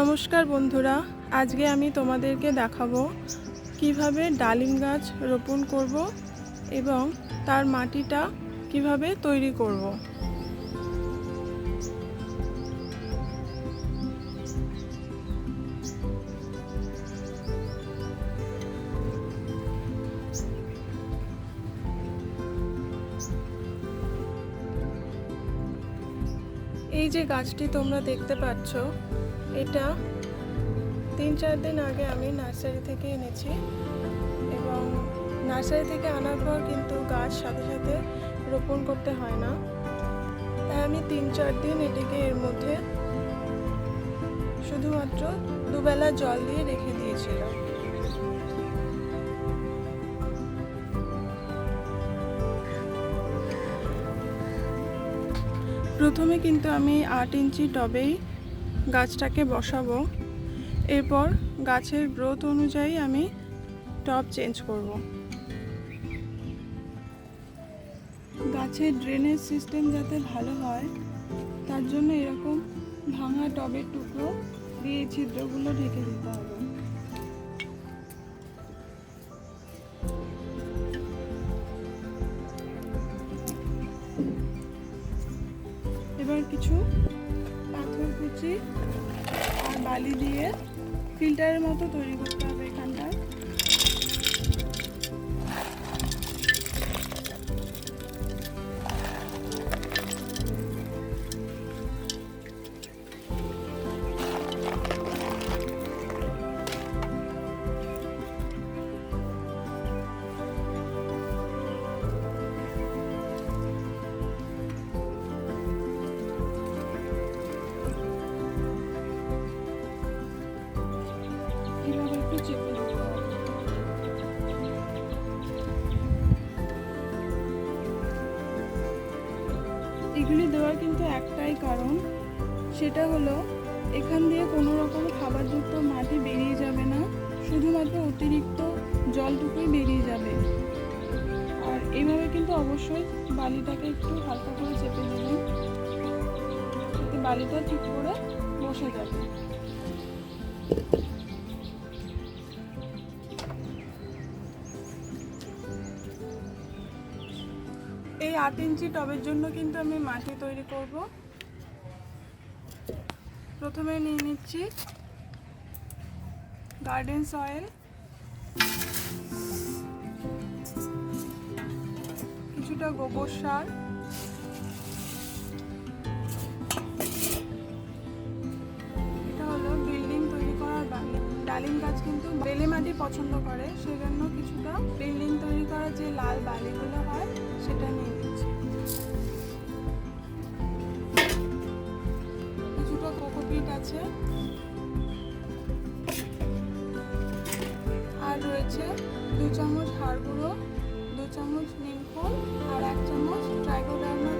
নমস্কার বন্ধুরা, আজকে আমি তোমাদেরকে দেখাবো কীভাবে ডালিম গাছ রোপণ করব এবং তার মাটিটা কীভাবে তৈরি করব। যে গাছটি তোমরা দেখতে পাচ্ছ, এটা তিন চার দিন আগে আমি নার্সারি থেকে এনেছি এবং নার্সারি থেকে আনার পর কিন্তু গাছ সাথে সাথে রোপণ করতে হয় না। তাই আমি তিন চার দিন এটিকে এর মধ্যে শুধুমাত্র দুবেলা জল দিয়ে রেখে দিয়েছিলাম। প্রথমে কিন্তু আমি আট ইঞ্চি টবেই গাছটাকে বসাবো। এরপর গাছের গ্রোথ অনুযায়ী আমি টব চেঞ্জ করব। গাছের ড্রেনেজ সিস্টেম যাতে ভালো হয়, তার জন্য এরকম ভাঙা টবের টুকরো দিয়ে ছিদ্রগুলো ঢেকে দিতে হবে। কিছু পাথর কুচি আর বালি দিয়ে ফিল্টারের মতো তৈরি করতে হবে। এগুলি দেওয়ার কিন্তু একটাই কারণ, সেটা হলো এখান দিয়ে কোনো রকম খাবারযুক্ত মাটি বেরিয়ে যাবে না, শুধুমাত্র অতিরিক্ত জলটুকুই বেরিয়ে যাবে। আর এইভাবে কিন্তু অবশ্যই বালিটাকে একটু হালকা করে চেপে দেবেন বালিটা ঠিক করে বসে যাবে। আট ইঞ্চি টবের জন্য কিন্তু আমি মাটি তৈরি করব। প্রথমে নিয়ে নিচ্ছি গার্ডেন সয়েল কিছুটা গোবর সার। ডালিম গাছ কিন্তু বেলে মাটি পছন্দ করে, সেজন্য কিছুটা বিল্ডিং তৈরি করা যে লাল বালিগুলো হয়, সেটা নিয়ে নিচ্ছি। কিছুটা কোকোপিট আছে। আর রয়েছে দু চামচ হাড় গুঁড়ো, দু চামচ নিমখোল আর এক চামচ ট্রাইকোডার্মা।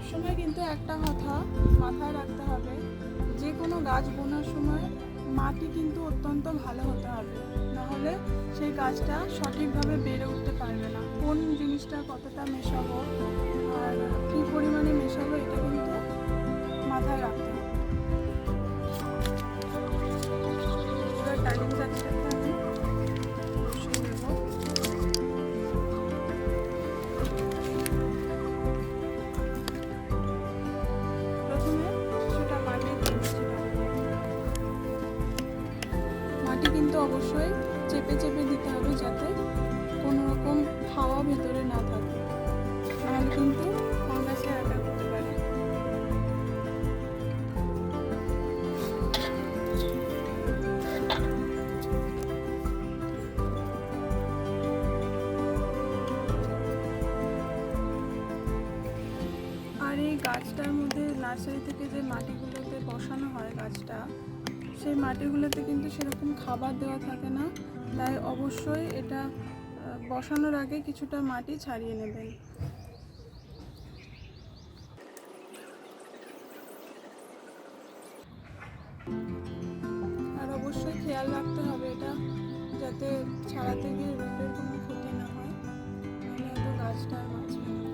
সবসময় কিন্তু একটা কথা মাথায় রাখতে হবে, যে কোনো গাছ বোনার সময় মাটি কিন্তু অত্যন্ত ভালো হতে হবে, নাহলে সেই গাছটা সঠিকভাবে বেড়ে উঠতে পারবে না। কোন জিনিসটা কতটা মেশাবো আর কী পরিমাণে মেশাবো এটা কিন্তু মাথায় রাখতে হবে। ডালিম গাছটাকে কিন্তু আর এই গাছটার মধ্যে নার্সারি থেকে যে মাটিগুলোতে বসানো হয় গাছটা, সেই মাটিগুলোতে কিন্তু সেরকম খাবার দেওয়া থাকে না। তাই অবশ্যই এটা বসানোর আগে কিছুটা মাটি ছাড়িয়ে নেবেন। আর অবশ্যই খেয়াল রাখতে হবে এটা, যাতে ছাড়াতে গিয়ে রোদের কোনো ক্ষতি না হয় গাছটা না।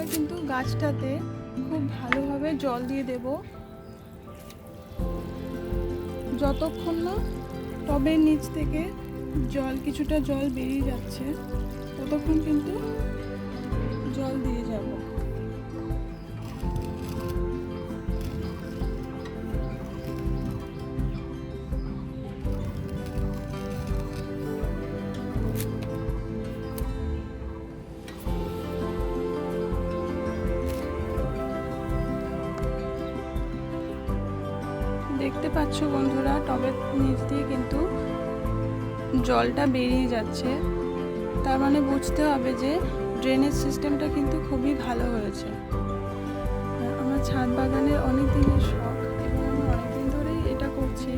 এবার কিন্তু গাছটাতে খুব ভালোভাবে জল দিয়ে দেব। যতক্ষণ না টবের নিচ থেকে জল, কিছুটা জল বেরিয়ে যাচ্ছে, ততক্ষণ কিন্তু জল দিয়ে যাব। পাচ্ছ বন্ধুরা টবের নিচ দিয়ে কিন্তু জলটা বেরিয়ে যাচ্ছে। তার মানে বুঝতে হবে যে ড্রেনেজ সিস্টেমটা কিন্তু খুবই ভালো হয়েছে। আমার ছাদ বাগানের অনেক দিনের শখ এবং আমি অনেকদিন ধরেই এটা করছি।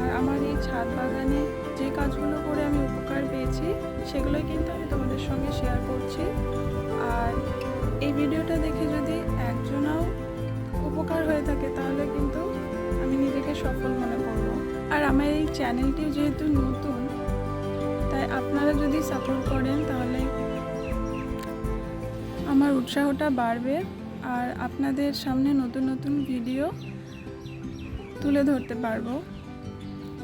আর আমার এই ছাদ বাগানে যে কাজগুলো করে আমি উপকার পেয়েছি, সেগুলোই কিন্তু আমি তোমাদের সঙ্গে শেয়ার করছি। আর এই ভিডিওটা দেখে যদি একজনাও উপকার হয়ে থাকে, তাহলে কিন্তু আমি নিজেকে সফল মনে করব। আর আমার এই চ্যানেলটি যেহেতু নতুন, তাই আপনারা যদি সাপোর্ট করেন তাহলে আমার উৎসাহটা বাড়বে। আর আপনাদের সামনে নতুন নতুন ভিডিও তুলে ধরতে পারব।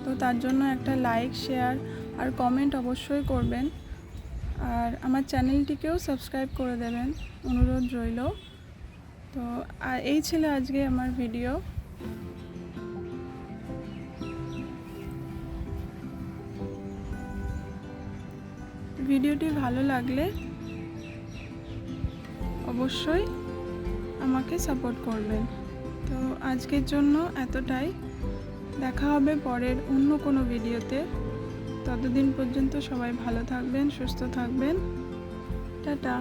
তো তার জন্য একটা লাইক শেয়ার আর কমেন্ট অবশ্যই করবেন। আর আমার চ্যানেলটিকেও সাবস্ক্রাইব করে দেবেন। অনুরোধ রইল। তো এই ছিল আজকে আমার ভিডিও ভিডিওটি ভালো লাগলে অবশ্যই আমাকে সাপোর্ট করবেন। তো আজকের জন্য এতটাই। দেখা হবে পরের অন্য কোনো ভিডিওতে। ততদিন পর্যন্ত সবাই ভালো থাকবেন, সুস্থ থাকবেন। টাটা।